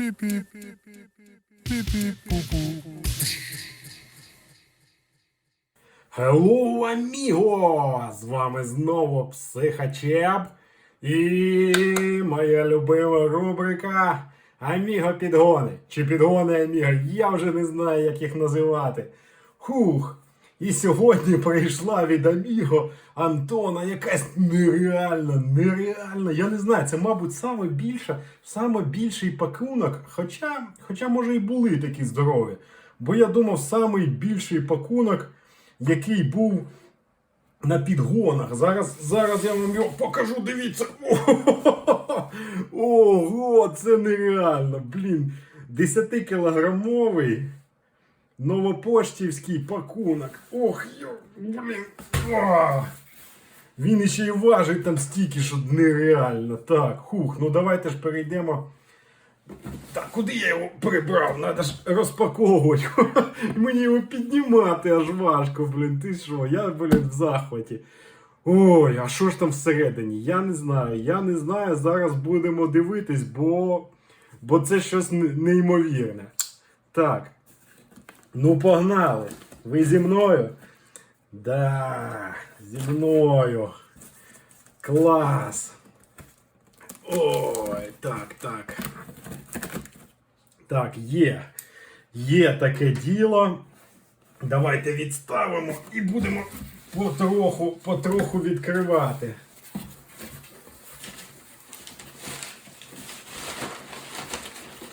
Пі-пі. Аміго! З вами знову Психачеп і моя любима рубрика Аміго підгони. Чи підгони Аміго, я вже не знаю, як їх називати. Хух! І сьогодні прийшла від Аміго Антона якась нереальна, нереальна. Я не знаю, це, мабуть, саме більше, саме більший пакунок. Хоча, хоча, може, і були такі здорові. Бо я думав, самий більший пакунок, який був на підгонах. Зараз, зараз я вам його покажу, дивіться. Ого, це нереально. Блін, 10-кілограмовий новопоштівський пакунок. Ох, йо, блін. Він іще й важить там стільки, що нереально. Так, хух, ну давайте ж перейдемо. Так, куди я його прибрав? Надо ж розпаковувати. Мені його піднімати аж важко, блін. Ти що? Я, блін, в захваті. Ой, а що ж там всередині? Я не знаю. Я не знаю. Зараз будемо дивитись, бо, бо це щось неймовірне. Так. Ну, погнали. Ви зі мною? Да, зі мною. Клас. Ой, так, так. Так, є. Є таке діло. Давайте відставимо і будемо потроху, потроху відкривати.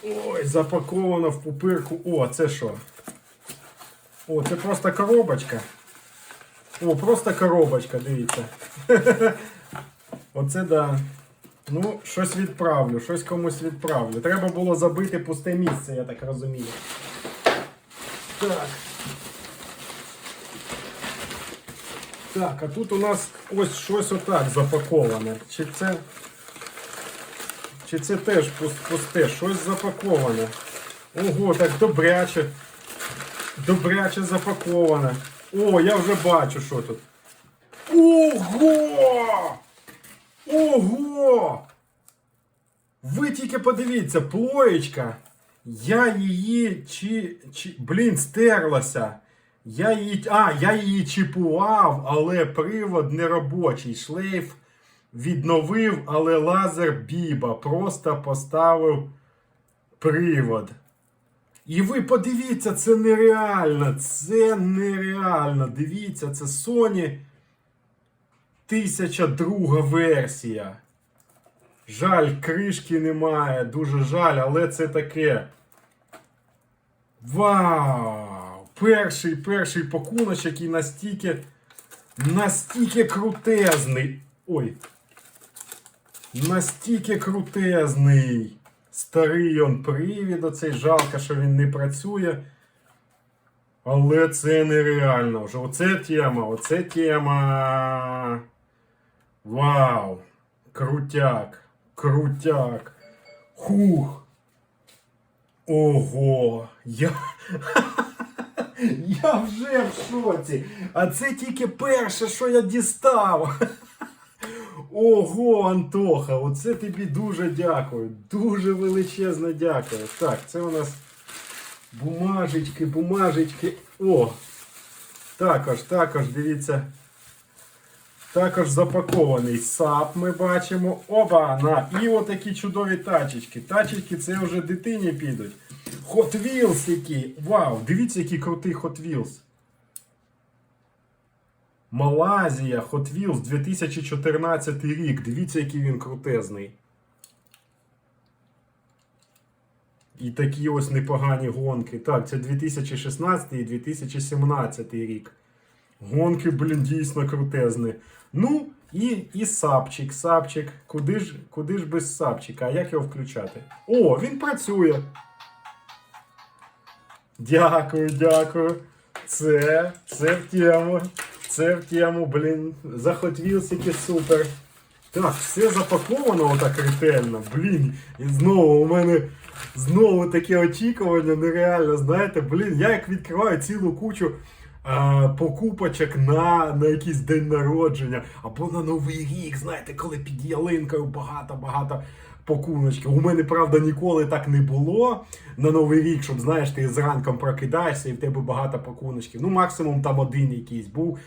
Ой, запаковано в пупирку. О, це що? О, це просто коробочка. О, просто коробочка, дивіться. Оце да. Ну, щось відправлю, щось комусь відправлю. Треба було забити пусте місце, я так розумію. Так. Так, а тут у нас ось щось отак запаковане. Чи це. Чи це теж пусте? Щось запаковане. Ого, так добряче. Добряче запаковане. О, я вже бачу, що тут. Ого! Ого! Ви тільки подивіться, плоєчка. Я її чи. чи блін, стерлася. Я її. А, я її чіпував, але привод не робочий. Шлейф відновив, але лазер біба. Просто поставив привод. І ви подивіться, це нереально. Це нереально. Дивіться, це Sony 1002 версія. Жаль, кришки немає, дуже жаль, але це таке. Вау! Перший перший пакуночок і настільки. Настільки крутезний. Ой. Настільки крутезний. Старий он привід оцей. Жалко, що він не працює. Але це нереально вже. Оце тема, оце тема. Вау! Крутяк! Крутяк! Хух! Ого! Я. Я вже в шоці! А це тільки перше, що я дістав. Ого, Антоха, оце тобі дуже дякую. Дуже величезно дякую. Так, це у нас бумажечки, бумажечки. О! Також, також, дивіться. Також запакований сап ми бачимо. Оба! На! І отакі чудові тачечки. Тачечки це вже дитині підуть. Hot Wheels які. Вау! Дивіться, який крутий Hot Wheels. Малазія, Hot Wheels 2014 рік. Дивіться, який він крутезний. І такі ось непогані гонки. Так, це 2016 і 2017 рік. Гонки, блін, дійсно крутезні. Ну, і, і сапчик, сапчик. Куди ж, куди ж без сапчика? А як його включати? О, він працює. Дякую, дякую. Це, це в тему. Це в тему, блін. Захотвілсики супер. Так, все запаковано отак ретельно. Блін. І знову у мене знову таке очікування нереально. Знаєте, блін, я як відкриваю цілу кучу е, покупочок на, на якийсь день народження або на Новий рік. Знаєте, коли під ялинкою багато-багато пакуночків. У мене, правда, ніколи так не було на Новий рік, щоб знаєш, ти зранком прокидаєшся і в тебе багато пакуночків. Ну, максимум там один якийсь був,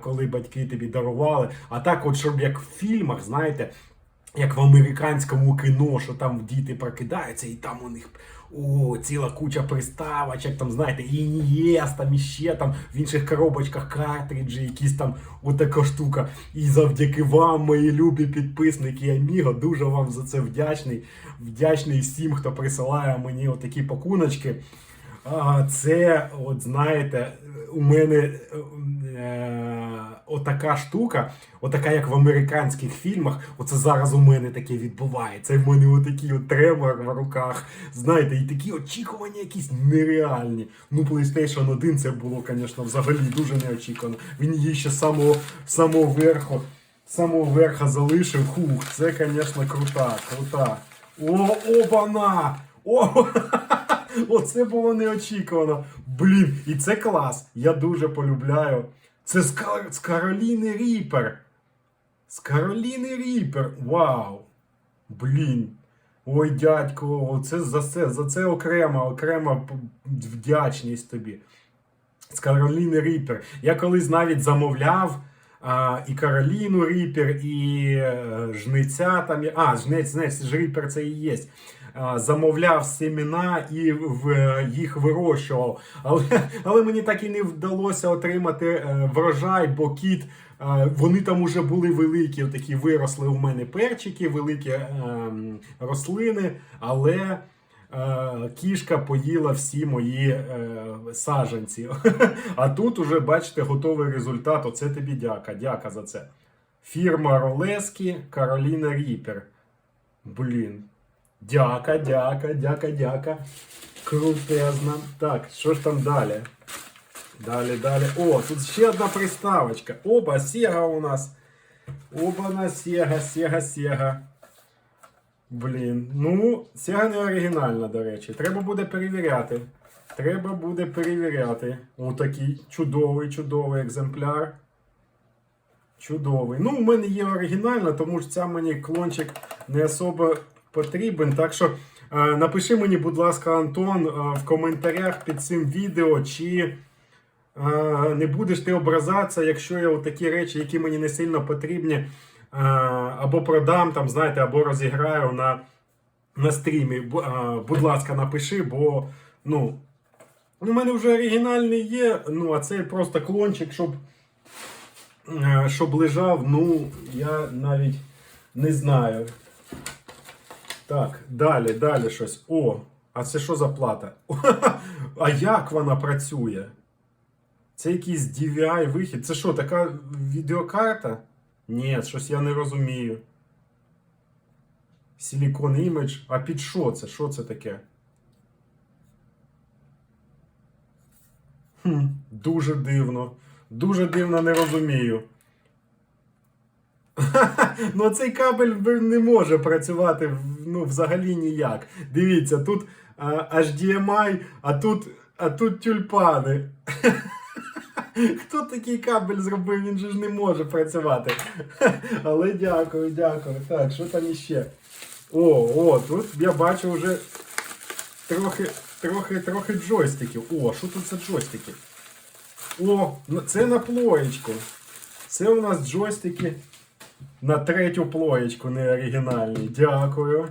коли батьки тобі дарували. А так, от щоб як в фільмах, знаєте. Як в американському кіно, що там діти прокидаються, і там у них о, ціла куча приставочок, там, знаєте, і там іще там в інших коробочках картриджі, якісь там отака штука. І завдяки вам, мої любі підписники Аміго, дуже вам за це вдячний. Вдячний всім, хто присилає мені отакі пакуночки. А, Це, от знаєте, у мене е, отака штука, отака, як в американських фільмах. Оце зараз у мене таке відбувається. І в мене отакий от тремор в руках. Знаєте, і такі очікування якісь нереальні. Ну, PlayStation 1 це було, звісно, взагалі дуже неочікувано. Він її ще самого, самого верху. Самого верха залишив. Хух, це, звісно, крута, крута. О, обана! О! Оце було неочікувано. Блін, і це клас. Я дуже полюбляю. Це з, з Кароліни Ріпер. З Кароліни Ріпер. Вау. Блін. Ой, дядько, це за це, за це окрема, окрема вдячність тобі. З Кароліни Ріпер. Я колись навіть замовляв а, і Кароліну Ріпер, і е, жниця там. А, жнець, жнець, Ріпер це і є. А, замовляв семена і е, їх вирощував. Але, але мені так і не вдалося отримати е, врожай, бо кіт. е, Вони там уже були великі, такі виросли у мене перчики, великі ем, рослини, але е, кішка поїла всі мої е, саджанці. А тут уже бачите готовий результат. Оце тобі дяка. Дяка за це. Фірма Ролески Кароліна Ріпер. Блін. Дяка, дяка, дяка, дяка. Крутезна. Так, що ж там далі? Далі, далі. О, тут ще одна приставочка. Оба, Сега у нас. Оба на Сега, Сега, Сега. Блін. Ну, Сега не оригінальна, до речі. Треба буде перевіряти. Треба буде перевіряти. Отакий чудовий, чудовий екземпляр. Чудовий. Ну, у мене є оригінальна, тому що ця мені клончик не особо потрібен. Так що е, напиши мені, будь ласка, Антон, е, в коментарях під цим відео, чи е, не будеш ти образатися, якщо я такі речі, які мені не сильно потрібні, або продам, там, знаєте, або розіграю на, на стрімі. Бу- будь ласка, напиши, бо ну, у мене вже оригінальний є, ну, а це просто клончик, щоб щоб лежав, ну, я навіть не знаю. Так, далі, далі щось. О, а це що за плата? А як вона працює? Це якийсь DVI вихід. Це що, така відеокарта? Ні, щось я не розумію. Silicon Image. А під що це? Що це таке? Хм, дуже дивно. Дуже дивно не розумію. Ну, цей кабель не може працювати ну, взагалі ніяк. Дивіться, тут а, HDMI, а тут, а тут тюльпани. Хто такий кабель зробив? Він же ж не може працювати. Але дякую, дякую. Так, що там іще? О, о, тут я бачу вже трохи, трохи, трохи джойстиків. О, що тут за джойстики? О, ну, це на плоєчку. Це у нас джойстики на третю плоєчку не оригінальні. Дякую.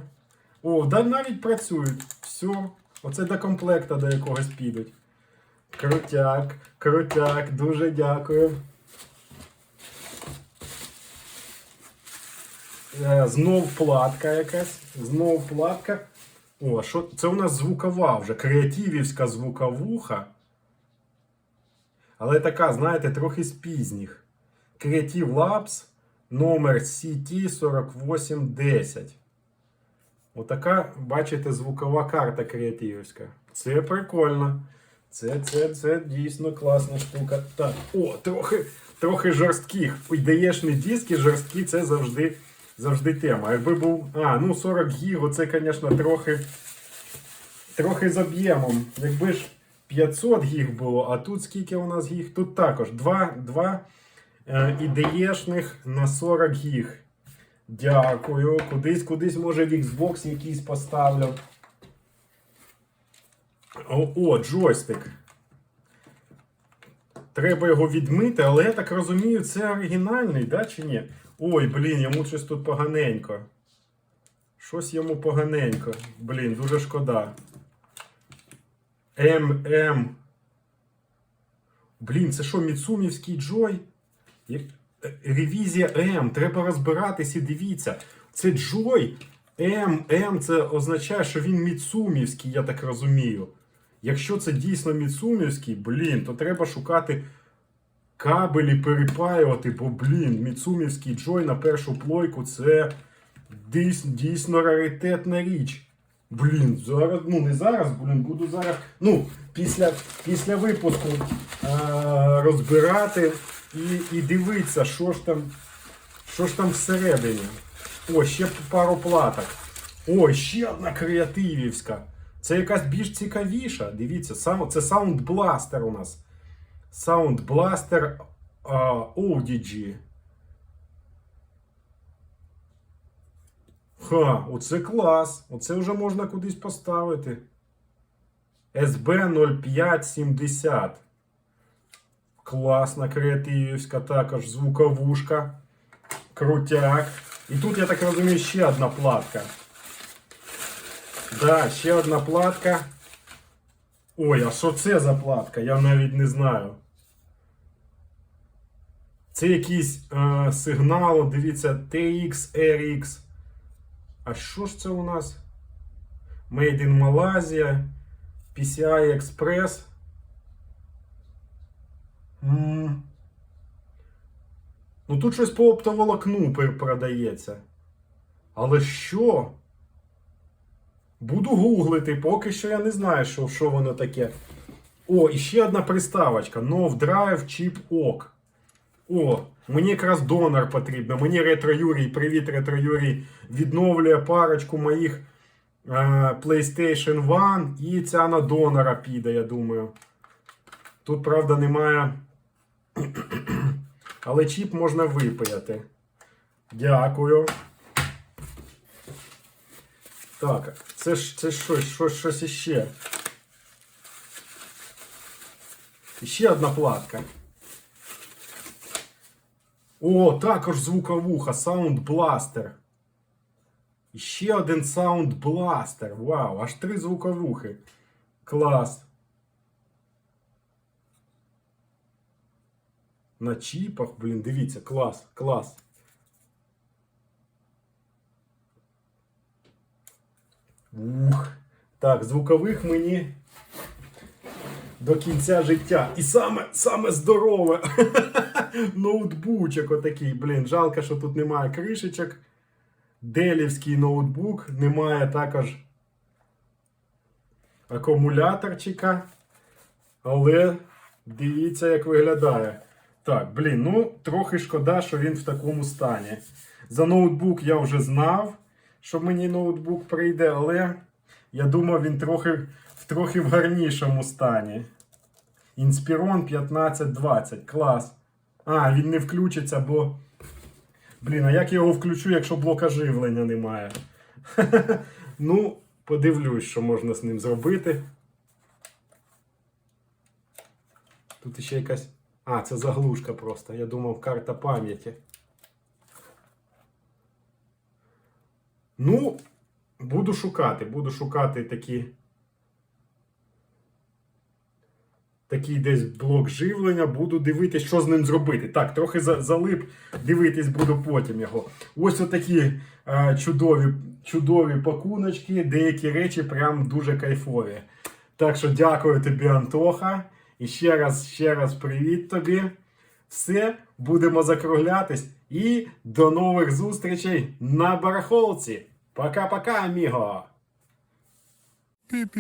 О, да навіть працюють. Все. Оце до комплекта до якогось підуть. Крутяк, крутяк, дуже дякую. Е, Знов платка якась. Знов платка. О, що це у нас звукова вже. Креативівська звуковуха. Але така, знаєте, трохи з пізніх. Creative Labs номер CT4810. Отака, бачите, звукова карта креативівська. Це прикольно. Це, це, це дійсно класна штука. Так, о, трохи, трохи жорстких. Ой, даєш не диски, жорсткі це завжди, завжди тема. Якби був. А, ну 40 гіг, це, звісно, трохи, трохи з об'ємом. Якби ж 500 гіг було, а тут скільки у нас гіг? Тут також 2, 2 е, ідеєшних на 40 гіг. Дякую. Кудись, кудись, може, в Xbox якийсь поставлю. О, о, джойстик. Треба його відмити, але я так розумію, це оригінальний, да, чи ні? Ой, блін, йому щось тут поганенько. Щось йому поганенько. Блін, дуже шкода. ММ. Блін, це що, Міцумівський Джой? Е, Ревізія М. Треба розбиратись і дивіться. Це Джой. М, М це означає, що він Міцумівський, я так розумію. Якщо це дійсно Міцумівський, блін, то треба шукати кабелі, перепаювати, бо, блін, Міцумівський Джой на першу плойку це дійсно, дійсно раритетна річ. Блін, зараз, ну не зараз, блін, буду зараз. Ну, після, після випуску е- розбирати і, і дивитися, що ж там, що ж там всередині. О, ще пару платок. О, ще одна креативівська. Це якась більш цікавіша. Дивіться, це Blaster у нас. А, ODG. Ха, оце клас. Оце вже можна кудись поставити. SB 0570. Класна креативівська, також звуковушка. Крутяк. І тут, я так розумію, ще одна платка. Да, ще одна платка. Ой, а що це за платка? Я навіть не знаю. Це якийсь е, сигнал, дивіться, TX, RX. А що ж це у нас? Made in Malaysia, PCI Express. Ну тут щось по оптоволокну продається. Але що? Буду гуглити, поки що я не знаю, що, що воно таке. О, і ще одна приставочка. Nov Drive Chip OC. О, мені якраз донор потрібно. Мені Ретро Юрій, привіт, Ретро Юрій, відновлює парочку моїх е, PlayStation 1 і ця на донора піде, я думаю. Тут, правда, немає. Але чіп можна випаяти. Дякую. Так, це ж це щось, щось, щось іще. Ще одна платка. О, також звуковуха, Blaster. І ще один Blaster. Вау, аж три звуковухи. Клас. На чіпах, блін, дивіться, клас, клас. Ух. Так, звукових мені до кінця життя. І саме, саме здорове. Ноутбучок отакий. Блін, жалко, що тут немає кришечок. Делівський ноутбук. Немає також акумуляторчика. Але дивіться, як виглядає. Так, блін, ну трохи шкода, що він в такому стані. За ноутбук я вже знав, що мені ноутбук прийде, але я думав, він трохи, в трохи в гарнішому стані. Inspiron 1520. Клас. А, він не включиться, бо. Блін, а як я його включу, якщо блока живлення немає? ну, подивлюсь, що можна з ним зробити. Тут ще якась. А, це заглушка просто. Я думав, карта пам'яті. Ну, буду шукати, буду шукати такі. Такий десь блок живлення, буду дивитися, що з ним зробити. Так, трохи за- залип, дивитись буду потім його. Ось отакі е, чудові, чудові пакуночки, деякі речі прям дуже кайфові. Так що дякую тобі, Антоха. І ще раз, ще раз привіт тобі. Все, будемо закруглятись. І до нових зустрічей на барахолці. Пока-пока, аміго! Beep